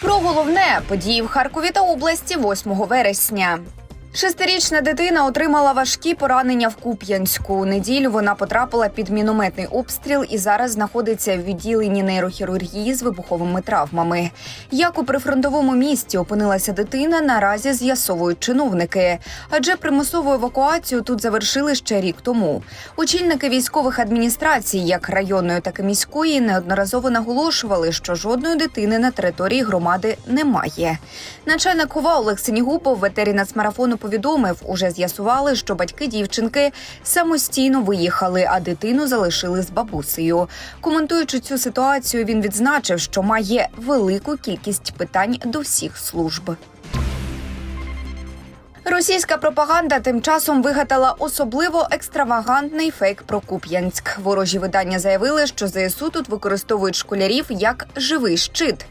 Про головне події в Харкові та області 8 вересня. Шестирічна дитина отримала важкі поранення в Куп'янську. У неділю вона потрапила під мінометний обстріл і зараз знаходиться в відділенні нейрохірургії з вибуховими травмами. Як у прифронтовому місті опинилася дитина, наразі з'ясовують чиновники. Адже примусову евакуацію тут завершили ще рік тому. Очільники військових адміністрацій, як районної, так і міської, неодноразово наголошували, що жодної дитини на території громади немає. Начальник ОВА Олег Синігубов в етері нацмарафону повідомив, уже з'ясували, що батьки дівчинки самостійно виїхали, а дитину залишили з бабусею. Коментуючи цю ситуацію, він відзначив, що має велику кількість питань до всіх служб. Російська пропаганда тим часом вигадала особливо екстравагантний фейк про Куп'янськ. Ворожі видання заявили, що ЗСУ тут використовують школярів як живий щит,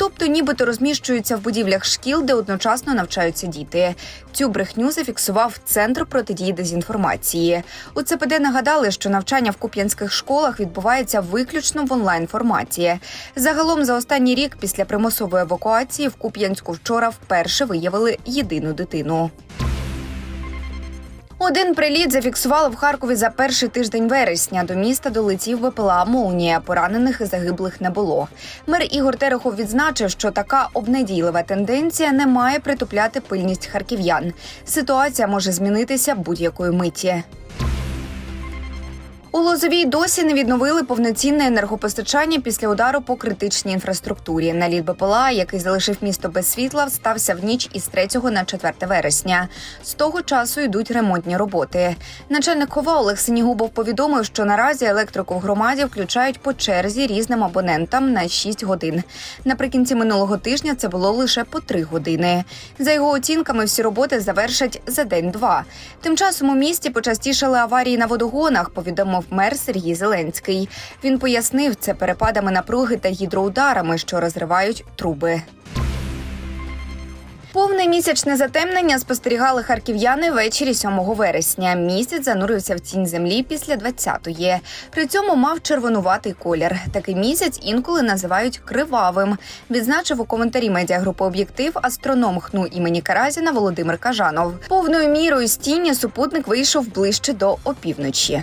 тобто нібито розміщуються в будівлях шкіл, де одночасно навчаються діти. Цю брехню зафіксував центр протидії дезінформації. У ЦПД нагадали, що навчання в куп'янських школах відбувається виключно в онлайн форматі. Загалом за останній рік після примусової евакуації в Куп'янську вчора вперше виявили єдину дитину. Один приліт зафіксували в Харкові за перший тиждень вересня. До міста долетів БПЛА «Молнія». Поранених і загиблих не було. Мер Ігор Терехов відзначив, що така обнадійлива тенденція не має притупляти пильність харків'ян. Ситуація може змінитися будь-якої миті. У Лозовій досі не відновили повноцінне енергопостачання після удару по критичній інфраструктурі. Наліт БПЛА, який залишив місто без світла, стався в ніч із 3 на 4 вересня. З того часу йдуть ремонтні роботи. Начальник ОВА Олег Синігубов повідомив, що наразі електрику в громаді включають по черзі різним абонентам на 6 годин. Наприкінці минулого тижня це було лише по 3 години. За його оцінками, всі роботи завершать за день-два. Тим часом у місті почастішали аварії на водогонах. Повідомив мер Сергій Зеленський. Він пояснив це перепадами напруги та гідроударами, що розривають труби. Повне місячне затемнення спостерігали харків'яни ввечері 7 вересня. Місяць занурився в тінь землі після 20-ї. При цьому мав червонуватий колір. Такий місяць інколи називають кривавим. Відзначив у коментарі медіагрупи об'єктив астроном хну імені Каразіна Володимир Кажанов. Повною мірою з тіні супутник вийшов ближче до опівночі.